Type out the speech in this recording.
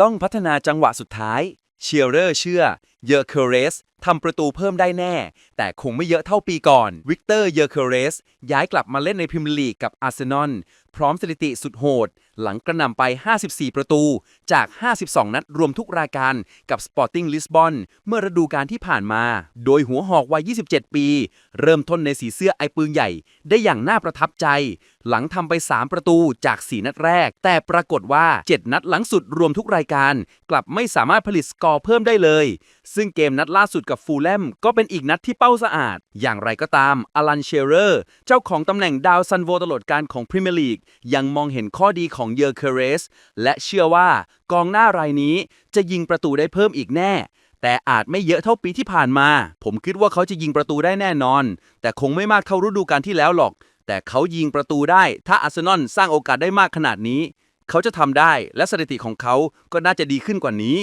ต้องพัฒนาจังหวะสุดท้ายเชียร์เรอร์เชื่อเยอร์เคเรส ทำประตูเพิ่มได้แน่ แต่คงไม่เยอะเท่าปีก่อน วิกเตอร์ เยอร์เคเรส ย้ายกลับมาเล่นในพรีเมียร์ลีกกับอาร์เซนอล พร้อมสถิติสุดโหด หลังกระหน่ำไป 54 ประตู จาก 52 นัดรวมทุกรายการกับ Sporting Lisbon เมื่อฤดูกาลที่ผ่านมา โดยหัวหอกวัย 27 ปี เริ่มต้นในสีเสื้อไอปืนใหญ่ ได้อย่างน่าประทับใจ หลังทำไป 3 ประตูจาก 4 นัดแรก แต่ปรากฏว่า 7 นัดหลังสุดรวมทุกรายการ กลับไม่สามารถผลิตสกอร์เพิ่มได้เลย ซึ่งเกมนัดล่าสุดกับฟูลแลมก็เป็นอีกนัดที่เป้าสะอาด อย่างไรก็ตามอลันเชเรอร์ เจ้าของตำแหน่งดาวซันโวตลอดการของพรีเมียร์ลีกยังมองเห็นข้อดีของเยอร์เคเรส และเชื่อว่ากองหน้ารายนี้จะยิงประตูได้เพิ่มอีกแน่ แต่อาจไม่เยอะเท่าปีที่ผ่านมา ผมคิดว่าเขาจะยิงประตูได้แน่นอน แต่คงไม่มากเท่าฤดูกาลที่แล้วหรอก แต่เขายิงประตูได้ ถ้าอาร์เซนอลสร้างโอกาสได้มากขนาดนี้ เขาจะทำได้และสถิติของเขาก็น่าจะดีขึ้นกว่านี้